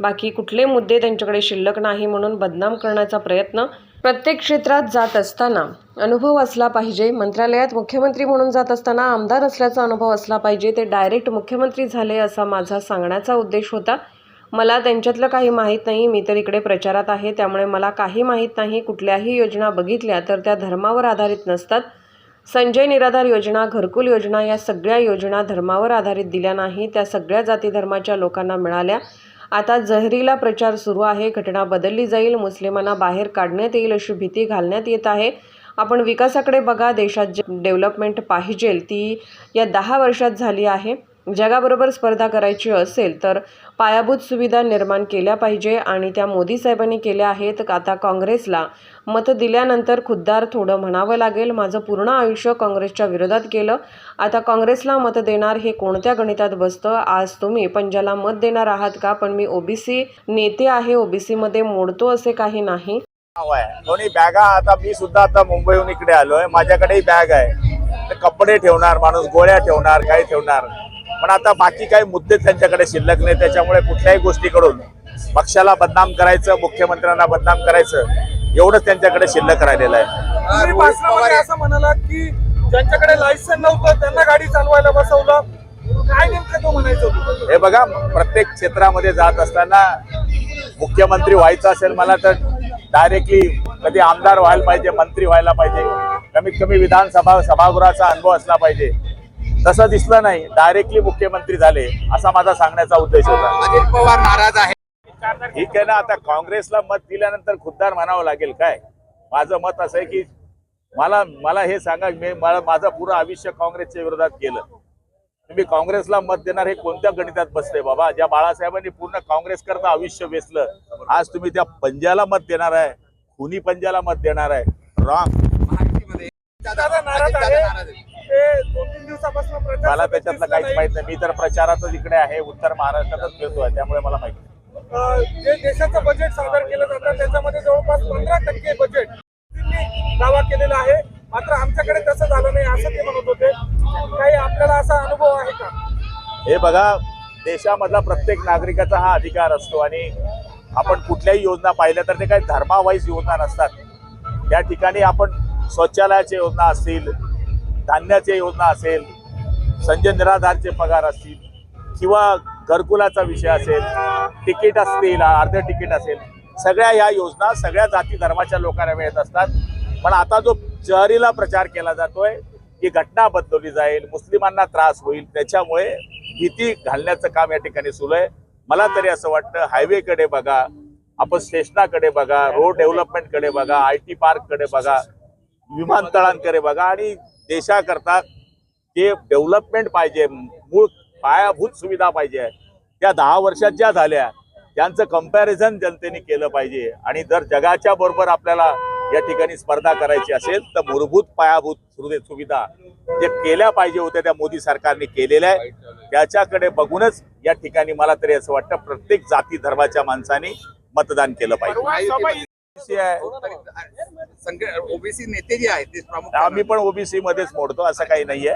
बाकी कुठले मुद्दे त्यांच्याकडे शिल्लक नाही म्हणून बदनाम करण्याचा प्रयत्न प्रत्येक क्षेत्रात जात असताना अनुभव असला पाहिजे. मंत्रालयात मुख्यमंत्री म्हणून जात असताना आमदार असल्याचा अनुभव असला पाहिजे. ते डायरेक्ट मुख्यमंत्री झाले असा माझा सांगण्याचा उद्देश होता. मला त्यांच्यातलं काही माहीत नाही. मी तर इकडे प्रचारात आहे. त्यामुळे मला काही माहीत नाही. कुठल्याही योजना बघितल्या तर त्या धर्मावर आधारित नसतात. संजय निराधार योजना घरकुल योजना या सगळ्या योजना धर्मावर आधारित दिल्या नाही. त्या सगळ्या जाती धर्माच्या लोकांना मिळाल्या. आता जहरीला प्रचार सुरू आहे. घटना बदलली जाईल. मुस्लिमांना बाहेर काढण्यात येईल अशी भीती घालण्यात येत आहे. आपण विकासाकडे बघा. देशात जे डेव्हलपमेंट पाहिजेल ती या दहा वर्षात झाली आहे. जगाबरोबर स्पर्धा करायची असेल तर पायाभूत सुविधा निर्माण केल्या पाहिजे आणि त्या मोदी साहेबांनी केल्या आहेत. आता काँग्रेसला मत दिल्यानंतर खुद्दार थोडं म्हणावं लागेल माझं पूर्ण आयुष्य काँग्रेसच्या विरोधात केलं आता काँग्रेसला मत देणार हे कोणत्या गणितात बसतं? आज तुम्ही पंजाला मत देणार आहात का? पण मी ओबीसी नेते आहे ओबीसीमध्ये मोडतो असे काही नाही. दोन्ही बॅगा आता मी सुद्धा आता मुंबईहून इकडे आलोय. माझ्याकडेही बॅग आहे. कपडे ठेवणार माणूस गोळ्या ठेवणार काही ठेवणार. पण आता बाकी काही मुद्दे त्यांच्याकडे शिल्लक नाही त्याच्यामुळे कुठल्याही गोष्टीकडून पक्षाला बदनाम करायचं मुख्यमंत्र्यांना बदनाम करायचं एवढंच त्यांच्याकडे शिल्लक राहिलेलं आहे. असं म्हणाला की ज्यांच्याकडे लायसन नव्हतं त्यांना गाडी चालवायला बसवलं. काय नेमकं तो म्हणायचं हे बघा प्रत्येक क्षेत्रामध्ये जात असताना मुख्यमंत्री व्हायचं असेल मला तर डायरेक्टली कधी आमदार व्हायला पाहिजे मंत्री व्हायला पाहिजे. कमीत कमी विधानसभा सभागृहाचा अनुभव असला पाहिजे. तसं दिसलं नाही. डायरेक्टली मुख्यमंत्री झाले असा माझा सांगण्याचा उद्देश होता. अजित पवार नाराज आहे. ठीक आहे ना आता काँग्रेसला मत दिल्यानंतर खुद्दार म्हणावं लागेल काय? माझं मत असं आहे की मला मला हे सांगा मी मला माझं पुरं आयुष्य काँग्रेसच्या विरोधात केलं तुम्ही काँग्रेसला मत देणार हे कोणत्या गणितात बसले? बाबा ज्या बाळासाहेबांनी पूर्ण काँग्रेस करता आयुष्य वेचलं आज तुम्ही त्या पंजाला मत देणार आहे. खुनी पंजाला मत देणार आहे. रॉंग मला त्याच्यातलं काहीच. माहीत नाही. मी तर प्रचारातच इकडे आहे उत्तर महाराष्ट्रातच फिरतोय त्यामुळे मला माहिती जे देशाचं बजेट सादर केलं जातं त्याच्यामध्ये जवळपास पंधरा टक्के बजेट दावा केलेला आहे. मात्र आमच्याकडे तसं झालं नाही असं ते म्हणत होते. काही आपल्याला असा अनुभव आहे का? हे बघा देशामधला प्रत्येक नागरिकाचा हा अधिकार असतो आणि आपण कुठल्याही योजना पाहिल्या तर ते काही धर्मावाईज योजना नसतात. त्या ठिकाणी आपण शौचालयाच्या योजना असतील धान्याच्या योजना असेल संजय निराधारचे पगार असतील किंवा घरकुलाचा विषय असेल तिकीट असतील अर्ध तिकीट असेल सगळ्या या योजना सगळ्या जाती धर्माच्या लोकांना मिळत असतात. पण आता जो जहरीला प्रचार केला जातोय की घटना बदलवली जाईल मुस्लिमांना त्रास होईल त्याच्यामुळे भीती घालण्याचं काम या ठिकाणी सुरू आहे. मला तरी असं वाटतं हायवेकडे बघा आपण स्टेशनाकडे बघा रोड डेव्हलपमेंटकडे बघा आय टी पार्ककडे बघा विमानतळांकडे बघा आणि देशाकरता जे डेव्हलपमेंट पाहिजे मूळ पायाभूत सुविधा पाहिजे त्या दहा वर्षात ज्या झाल्या त्यांचं कंपॅरिझन जनतेने केलं पाहिजे. आणि जर जगाच्या बरोबर आपल्याला या ठिकाणी स्पर्धा करायची असेल तर मूलभूत पायाभूत सुवि- सुविधा जे केल्या पाहिजे होत्या त्या मोदी सरकारने केलेल्या आहे त्याच्याकडे बघूनच या ठिकाणी मला तरी असं वाटतं प्रत्येक जाती धर्माच्या माणसाने मतदान केलं पाहिजे. ओबीसी नेते जे आहेत ते आम्ही पण ओबीसी मध्येच मोडतो असं काही नाहीये.